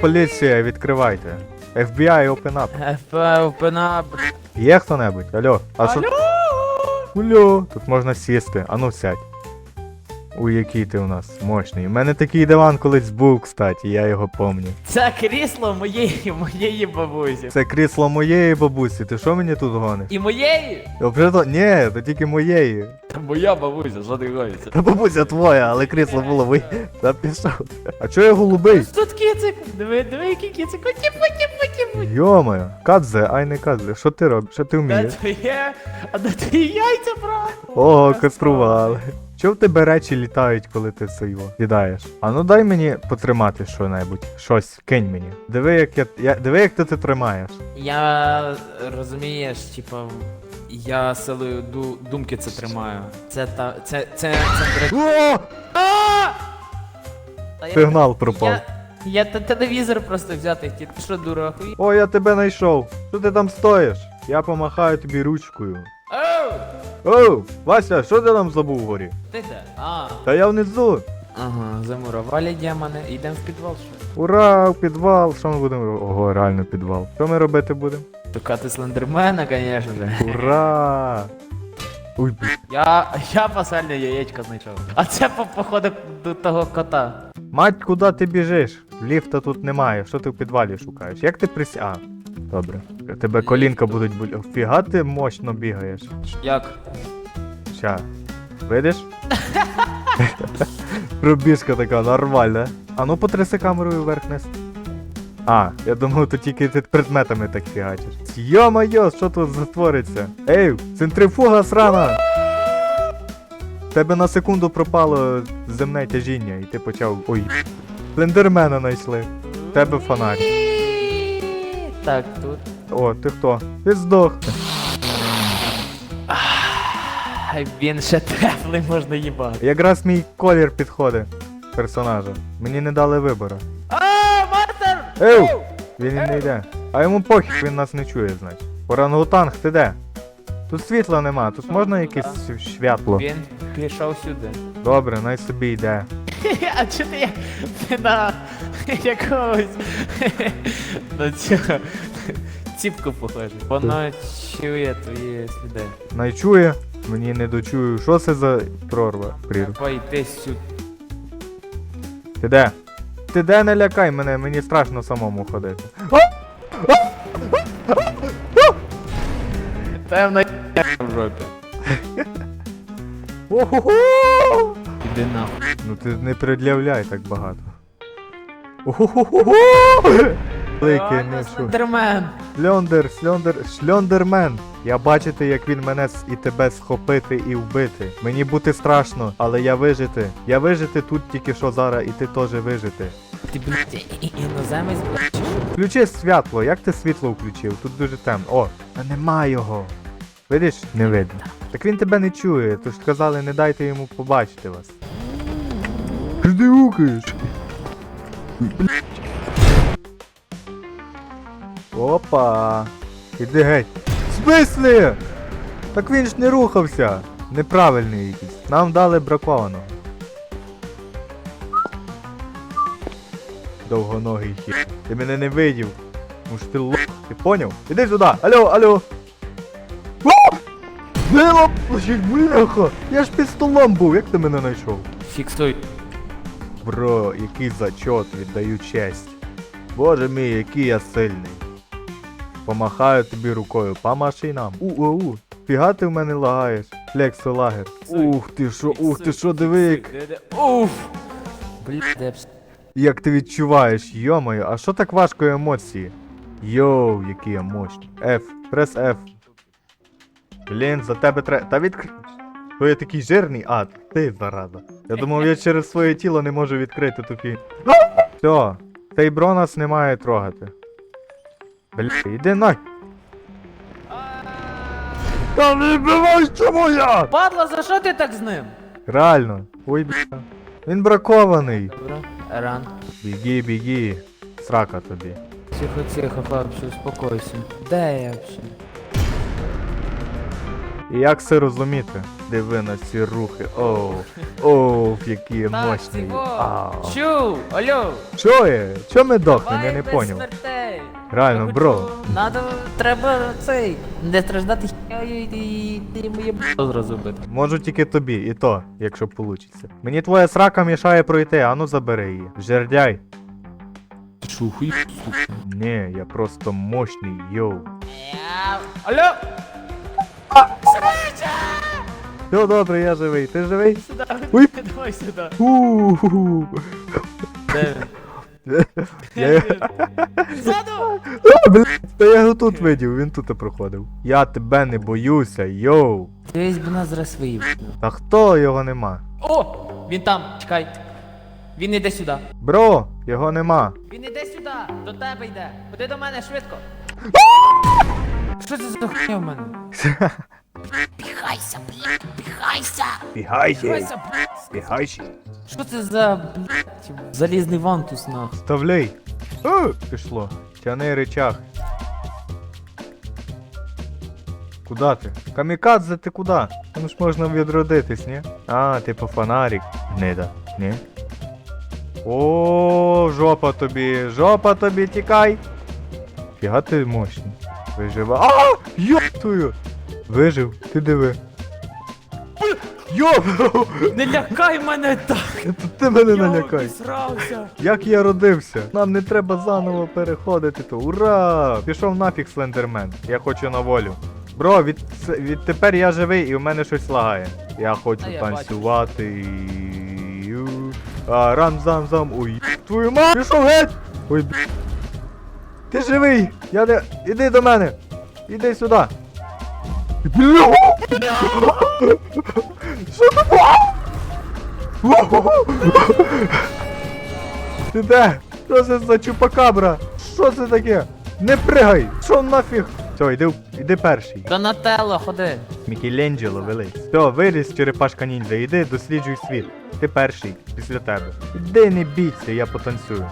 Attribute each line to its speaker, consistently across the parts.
Speaker 1: Поліція, відкривайте. FBI, open up.
Speaker 2: ФБ, ПНА,
Speaker 1: Є хто-небудь? Алло. А що? Алло. Тут можна сісти. Ану сядь. Уй, який ти у нас мощний. У мене такий диван колись був, кстати, я його пам'ятаю.
Speaker 2: Це крісло моєї, моєї бабусі.
Speaker 1: Це крісло моєї бабусі. Ти що мені тут гониш?
Speaker 2: І моєї?
Speaker 1: То. Ні, то тільки моєї.
Speaker 2: Та моя бабуся, що ти говориться?
Speaker 1: Та бабуся твоя, але крісло було ви. Та пішов. А чого я голубий?
Speaker 2: Тут кіцик, диви, диви, який тіпу.
Speaker 1: Йомаю, кадзе, ай не кадзе. Що ти робиш? Що ти
Speaker 2: Де
Speaker 1: вмієш?
Speaker 2: твоє, а де твої яйця, брат?
Speaker 1: Ого, кастрували. Чого в тебе речі літають, коли ти це його їдаєш? А ну дай мені потримати що-небудь. Щось, кинь мені. Диви, як я, я. Диви, як ти це тримаєш.
Speaker 2: Я розумієш, типа, я силою ду, думки це тримаю. Це та. Це. це. це.
Speaker 1: О!
Speaker 2: А!
Speaker 1: Сигнал пропав.
Speaker 2: Я, я те- телевізор просто взяти хотів. Ти що, дура, охуї?
Speaker 1: О, я тебе знайшов. Що ти там стоїш? Я помахаю тобі ручкою.
Speaker 2: Оу!
Speaker 1: Вася, що ти там забув вгорі?
Speaker 2: Ти де? А.
Speaker 1: Та я внизу.
Speaker 2: Ага, замурували демони. Йдемо в підвал, що?
Speaker 1: Ура, в підвал. Що ми будемо? Ого, реально підвал. Що ми робити будемо?
Speaker 2: Шукати слендермена, же.
Speaker 1: Ура! Ой, блін.
Speaker 2: Я, я пасальне яєчко знайшов. А це по походу до того кота.
Speaker 1: Мать, куди ти біжиш? Ліфта тут немає. Що ти в підвалі шукаєш? Як ти присі... Добре. Тебе колінка будуть болі. Фіга ти мощно бігаєш.
Speaker 2: Як?
Speaker 1: Ща. Видиш? Пробіжка така нормальна. А ну потряси камерою вверх-вниз. А, я думав, то тільки ти предметами так фігачиш. Йо-майо, що тут затвориться? Ей, центрифуга срана! В Тебе на секунду пропало земне тяжіння, і ти почав. Ой. Слендермена знайшли. В Тебе фонарь.
Speaker 2: Так, тут.
Speaker 1: О, ти хто? Ти здох.
Speaker 2: Ай, Він ще теплий, можна їбати.
Speaker 1: Якраз мій колір підходить персонажа. Мені не дали вибору.
Speaker 2: А, Мартер!
Speaker 1: Ей! Він і не йде. А йому похід, він нас не чує, значить. Орангутанг, ти де? Тут світла нема, тут можна якесь світло.
Speaker 2: Він пішов сюди.
Speaker 1: Добре, най собі йде.
Speaker 2: А чи ти на якогось на цього ціпку похожий? Воно чує твої сліди.
Speaker 1: Най чує, мені не дочую. Що це за прорва? Прірва.
Speaker 2: Пойди сюди.
Speaker 1: Ти де? Ти де не лякай мене, мені страшно самому ходити.
Speaker 2: Певно, в жопі. Іди нахуй.
Speaker 1: Ну ти не пред'являй так багато. Великий не що.
Speaker 2: Слендермен.
Speaker 1: Шльондер, шльондермен. Я бачити, як він мене і тебе схопити і вбити. Мені бути страшно, але я вижити. Я вижити тут тільки що зараз, і ти теж вижити.
Speaker 2: Ти, блядь, і- і- іноземець, блядь, чи?
Speaker 1: Включи світло, як ти світло включив? Тут дуже темно. О, нема його. Видиш, не видно. Так він тебе не чує, тож сказали, не дайте йому побачити вас. Ти гукаєш? Опа. Іди геть. Смислі? Так він ж не рухався. Неправильний якийсь. Нам дали бракованого. Довгоногий хід. Ти мене не видів. Може ти лох, ти поняв? Іди сюди! Алло, алло! Бляха! Я ж під столом був, як ти мене знайшов?
Speaker 2: Фіксуй.
Speaker 1: Бро, який зачот, віддаю честь. Боже мій, який я сильний. Помахаю тобі рукою, помаши нам. У-у-у, фіга ти в мене лагаєш. Флексолагер. Ух ти що, ух ти що, диви, як,
Speaker 2: Уф!
Speaker 1: Як ти відчуваєш, йомаю, а що так важко емоції? Йоу, який я мощний. F, прес F. Блін, за тебе треба. Та відкрий. То я такий жирний, а, ти зараза. Я думав, я через своє тіло не можу відкрити тупі. Все, цей бро нас не має трогати. Бля, іди на. Та не вбивай, чому я!
Speaker 2: Падла, за що ти так з ним?
Speaker 1: Реально. Ой, бля. Він бракований.
Speaker 2: Добре. Ран.
Speaker 1: Біги, біги. Срака тобі.
Speaker 2: Тихо, тихо, хлопці, успокойся. Де я взагалі?
Speaker 1: І як це розуміти? Диви на ці рухи. Оу. Оу, які мощні.
Speaker 2: Чу, алло.
Speaker 1: Що є? Чо ми дохнемо? Я не поняв. Реально, бро.
Speaker 2: Надо, треба цей, не страждати і ти моє б***о зробити.
Speaker 1: Можу тільки тобі, і то, якщо получиться. Мені твоя срака мішає пройти, ану забери її. Жердяй.
Speaker 2: Шо, хуй,
Speaker 1: Ні, я просто мощний, йоу.
Speaker 2: Алло,
Speaker 1: Все добре, я живий. Ти живий?
Speaker 2: сюди,
Speaker 1: Ой.
Speaker 2: давай сюди.
Speaker 1: У-ху-ху.
Speaker 2: Де він? Ззаду!
Speaker 1: А, блядь, Та я його тут видів, він тут проходив. Я тебе не боюся, йоу.
Speaker 2: Дивись, бо нас зараз свої.
Speaker 1: Та хто його нема?
Speaker 2: О, він там, чекай. Він іде сюди.
Speaker 1: Бро, його нема.
Speaker 2: Він іде сюди, до тебе йде. Ходи до мене швидко. Що це за хуйня в мене? Піхайся, блядь, піхайся!
Speaker 1: Бігайся,
Speaker 2: Піхайся, блядь!
Speaker 1: бігайся.
Speaker 2: Що це за, блядь, залізний вантус, нах?
Speaker 1: Вставляй. О, пішло. Тяни речах. Куда ти? Камікадзе, ти куди? Там ж можна відродитись, ні? А, типу фонарик. Гнида, ні? О, жопа тобі, жопа тобі, тікай. Фіга ти мощний. Вижива. А! Йоптую! Вижив, ти диви. Йоп!
Speaker 2: Не лякай мене так!
Speaker 1: Ти мене налякай.
Speaker 2: срався!
Speaker 1: Як я родився? Нам не треба заново переходити то. Ура! Пішов нафіг слендермен. Я хочу на волю. Бро, від, відтепер я живий і у мене щось лагає. Я хочу
Speaker 2: А я
Speaker 1: танцювати. і- А, рам зам зам. Ой, твою мать! Пішов геть! Ой, б... Ти живий! Я не. Іди до мене! Іди сюди! Бля! Що ти? Ти де? Що це за чупакабра? Що це таке? Не пригай! Що нафіг? Все, йди, йди перший.
Speaker 2: Донателло, ходи.
Speaker 1: Мікеланджело велись. Все, виріс черепашка ніндзя, іди досліджуй світ. Ти перший, після тебе. Іди не бійся, я потанцюю.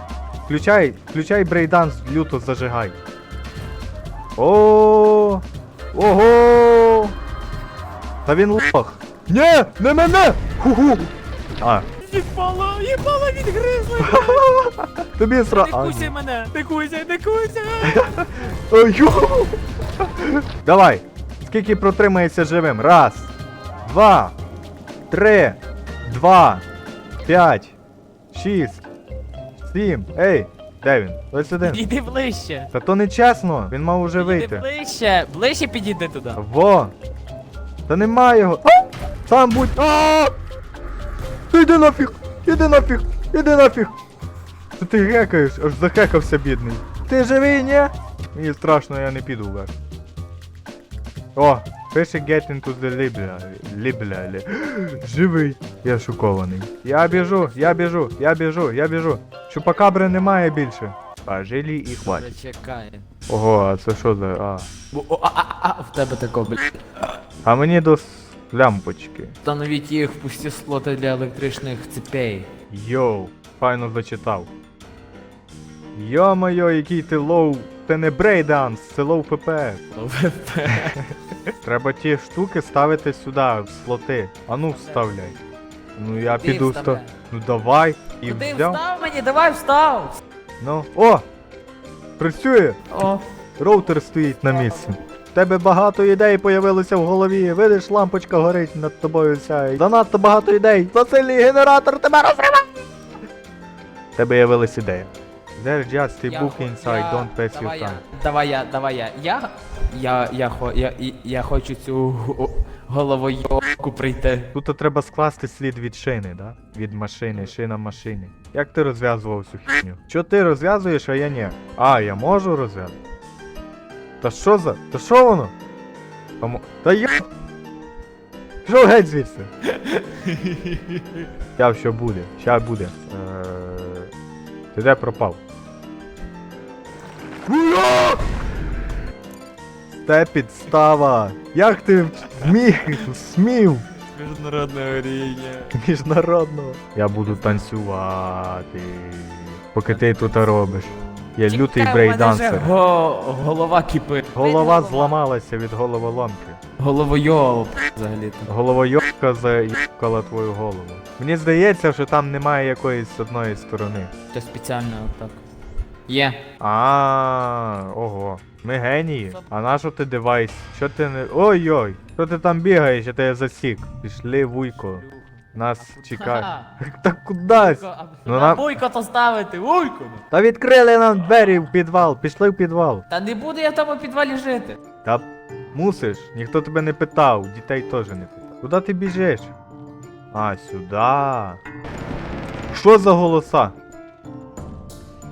Speaker 1: Включай, включай брейданс, люто зажигай. О, Ого! Та він лох. Нє, не мене! Ху-ху! А,
Speaker 2: Їбало, їбало відгризли!
Speaker 1: тобі сра...
Speaker 2: Не
Speaker 1: А,
Speaker 2: мене! Не куся, не куся!
Speaker 1: Ой, ю! Давай! Скільки протримається живим? Раз, два, три, два, п'ять, шість, сім. Ей! Де він? Ось один.
Speaker 2: Підійди ближче.
Speaker 1: Та то не чесно, він мав уже
Speaker 2: Підійди
Speaker 1: вийти.
Speaker 2: ближче. Ближче підійди туди.
Speaker 1: Во! Та нема його. А! Сам будь. А! Та Іди нафіг! Іди нафіг! Іди нафіг! Та ти гекаєш, аж захекався бідний. Ти живий, ні? Мені страшно, я не піду вверх. О, пише get into the library. library. Живий. Я шокований. Я біжу, я біжу, я біжу, я біжу. Чупакабри немає більше. Пожили і хватить.
Speaker 2: Зачекай.
Speaker 1: Ого, а це що за. А.
Speaker 2: О, а, а, а, в тебе тако, блядь.
Speaker 1: А мені до с- лямпочки.
Speaker 2: Встановіть їх в пусті слоти для електричних цепей.
Speaker 1: Йоу, файно зачитав. Йо-моє, який ти лоу. Це не брейданс, це лоу ППС. Треба ті штуки ставити сюди, в слоти. А ну вставляй. Ну я
Speaker 2: Ти
Speaker 1: піду
Speaker 2: вставляй.
Speaker 1: Ну давай. І
Speaker 2: ти
Speaker 1: взяв.
Speaker 2: встав мені, давай встав!
Speaker 1: Ну. О! Працює!
Speaker 2: О,
Speaker 1: Роутер стоїть на місці. В Тебе багато ідей появилося в голові. Видиш, лампочка горить над тобою вся. Занадто багато ідей. Засильний генератор тебе розриває. В Тебе явилась ідея. There's just a book inside, don't pass your time.
Speaker 2: Давай я, давай я. Я, я, я, хо- я, я, я хочу цю го- головойобку прийти.
Speaker 1: Тут треба скласти слід від шини, да? Від машини, шина машини. Як ти розв'язував цю хіню? Що ти розв'язуєш, а я ні? А, я можу розв'язати? Та що за? Та що воно? Та, мо- Та я. Що геть звідси? Я що буде, ща буде. Е... Ти де пропав? Це підстава! Як ти зміг, смів?
Speaker 2: Міжнародного рівня.
Speaker 1: Міжнародного. Я буду танцювати. Поки ти тут робиш. Я лютий брейдансер.
Speaker 2: го- голова кипить.
Speaker 1: Голова зламалася від головоломки.
Speaker 2: Головойоб взагалі то.
Speaker 1: Головойобка заїбкала твою голову. Мені здається, що там немає якоїсь одної сторони.
Speaker 2: Це спеціально отак. Є.
Speaker 1: А, ого. Ми генії. А на що ти девайс? Що ти не. Ой-ой! Що ти там бігаєш, я тебе засік? Пішли, вуйко. Нас чекає. Та кудась? Ну, нам-
Speaker 2: Вуйко то ставити, вуйко! ну.
Speaker 1: Та відкрили нам двері в підвал, пішли в підвал.
Speaker 2: Та не буду я в тому підвалі жити.
Speaker 1: Та мусиш, ніхто тебе не питав, дітей теж не питав. Куди ти біжиш? А, сюди. Що за голоса?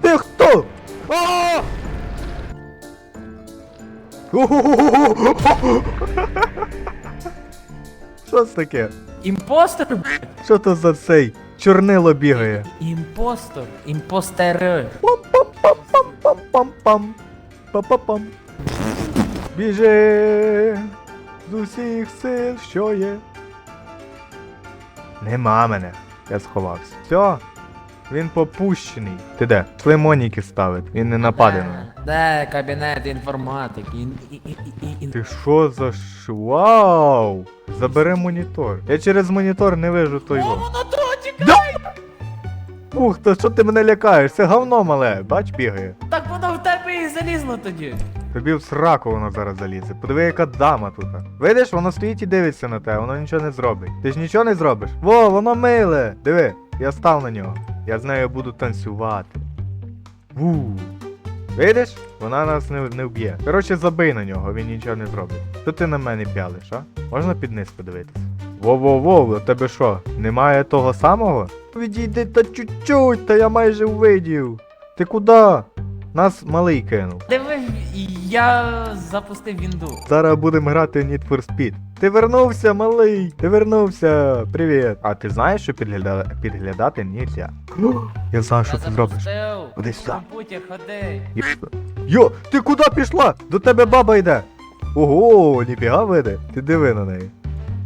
Speaker 1: Ти хто? А! Що це таке?
Speaker 2: Імпостер?
Speaker 1: Що то за цей? Чорнило бігає.
Speaker 2: Імпостер. Імпостери.
Speaker 1: Пам-пам-пам-пам-пам. Па-па-пам. Біжи з усіх сил, що є. Нема мене. Я сховався. Все. Він попущений. Ти де? Лимоніки ставить, він не нападе на мене.
Speaker 2: Де- кабінет інформатики? Ін- і- і- і- і-
Speaker 1: Ти що за ш... Вау! Забери монітор. Я через монітор не вижу той.
Speaker 2: О,
Speaker 1: во.
Speaker 2: воно то тікає!
Speaker 1: Ух, то що ти мене лякаєш? Це говно мале, бач бігає.
Speaker 2: Так воно в тебе і залізло тоді.
Speaker 1: Тобі в сраку воно зараз залізе. Подиви, яка дама тут. Видиш, воно стоїть і дивиться на тебе, воно нічого не зробить. Ти ж нічого не зробиш? Во, воно миле! Диви, я став на нього. Я з нею буду танцювати. Ву. Видиш? Вона нас не, не вб'є. Коротше, забий на нього, він нічого не зробить. Що ти на мене пялиш, а? Можна під низ подивитися? Во-во-во, у тебе що? Немає того самого? Відійди та чуть-чуть, та я майже увидів. Ти куди? Нас малий кинув.
Speaker 2: Диви, я запустив вінду.
Speaker 1: Зараз будемо грати в Need for Speed. Ти вернувся, малий! Ти вернувся! Привіт! А ти знаєш, що підгляда... підглядати нельзя? Я знаю, що ти зробиш. Ходи сюди.
Speaker 2: Комп'ютер, ходи.
Speaker 1: Йо- ти куди пішла? До тебе баба йде. Ого, ніфіга види. Ти диви на неї.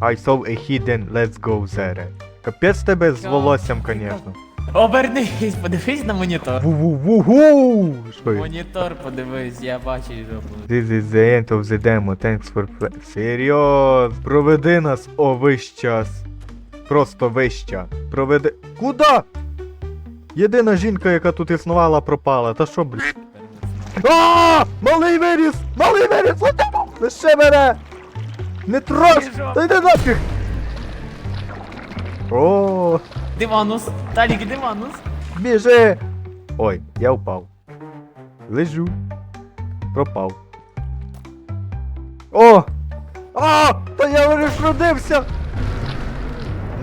Speaker 1: I saw a hidden, let's go there. Капець тебе з волоссям, конечно.
Speaker 2: Обернись, подивись на монітор.
Speaker 1: Ву-ву-ву-гу! Що є?
Speaker 2: Монітор подивись, я бачу жопу.
Speaker 1: This is the end of the demo, thanks for play. Серйоз, проведи нас о весь час. Просто вища. Проведи. Куда? Єдина жінка, яка тут існувала, пропала. Та що, блядь? А! Малий виріс! Малий виріс! Лише мене! Не трош! Та йди нафіг! О,
Speaker 2: Диванус, Талік, диванус.
Speaker 1: біжи! Ой, я впав. Лежу. Пропав. О! А! Та я виріш родився!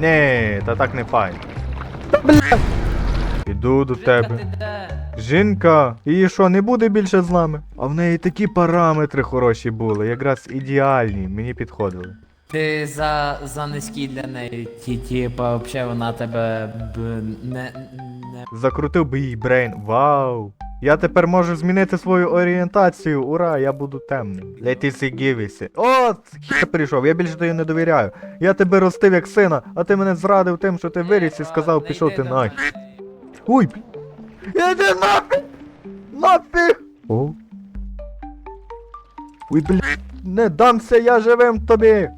Speaker 1: Не, та так не файно. Та бля! Іду до
Speaker 2: Жінка,
Speaker 1: тебе.
Speaker 2: ти де?
Speaker 1: Жінка, її що, не буде більше з нами? А в неї такі параметри хороші були, якраз ідеальні, мені підходили.
Speaker 2: Ти за, за низький для неї. Ті, типа, взагалі вона тебе б не, не
Speaker 1: Закрутив би їй брейн. Вау! Я тепер можу змінити свою орієнтацію. Ура, я буду темним. Летіси гівіси. О, хіба прийшов, я більше тобі не довіряю. Я тебе ростив як сина, а ти мене зрадив тим, що ти виріс і сказав,
Speaker 2: Не
Speaker 1: пішов
Speaker 2: йди
Speaker 1: ти
Speaker 2: до мене.
Speaker 1: Уй! Іди нафіг! Нафіг! О. Уй, бля, не дамся я живим тобі!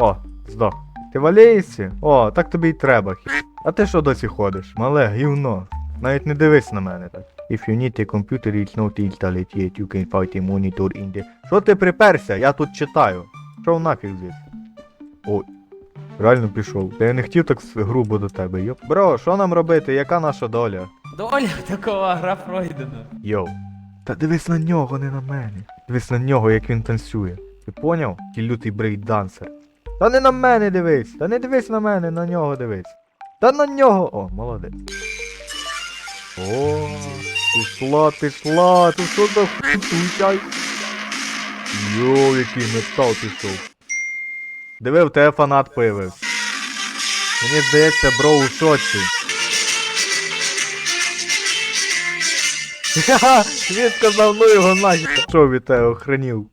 Speaker 1: О, здох. Ти валієшся? О, так тобі й треба. А ти що досі ходиш? Мале, гівно. Навіть не дивись на мене так. If you need a computer it's not installed yet, you can find a monitor in the... Що ти приперся? Я тут читаю. Що нафіг звідси? Ой. Реально пішов. Та я не хотів так грубо до тебе, йоп. Бро, що нам робити? Яка наша доля?
Speaker 2: Доля такого гра пройдена.
Speaker 1: Йоу. Та дивись на нього, не на мене. Дивись на нього, як він танцює. Ти поняв? Ті лютий брейкдансер. Та не на мене дивись! Та не дивись на мене, на нього дивись. Та на нього. О, молодець. О, пішла, пішла. Ти що за хуй? Йоу, який метал пішов. Диви, в тебе фанат появився. Мені здається, бро у шоці. Він сказав, ну його нахер. Що від тебе охренів?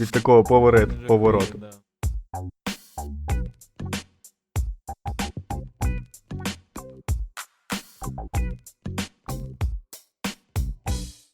Speaker 1: Від такого поворот, повороту.
Speaker 2: Thank you.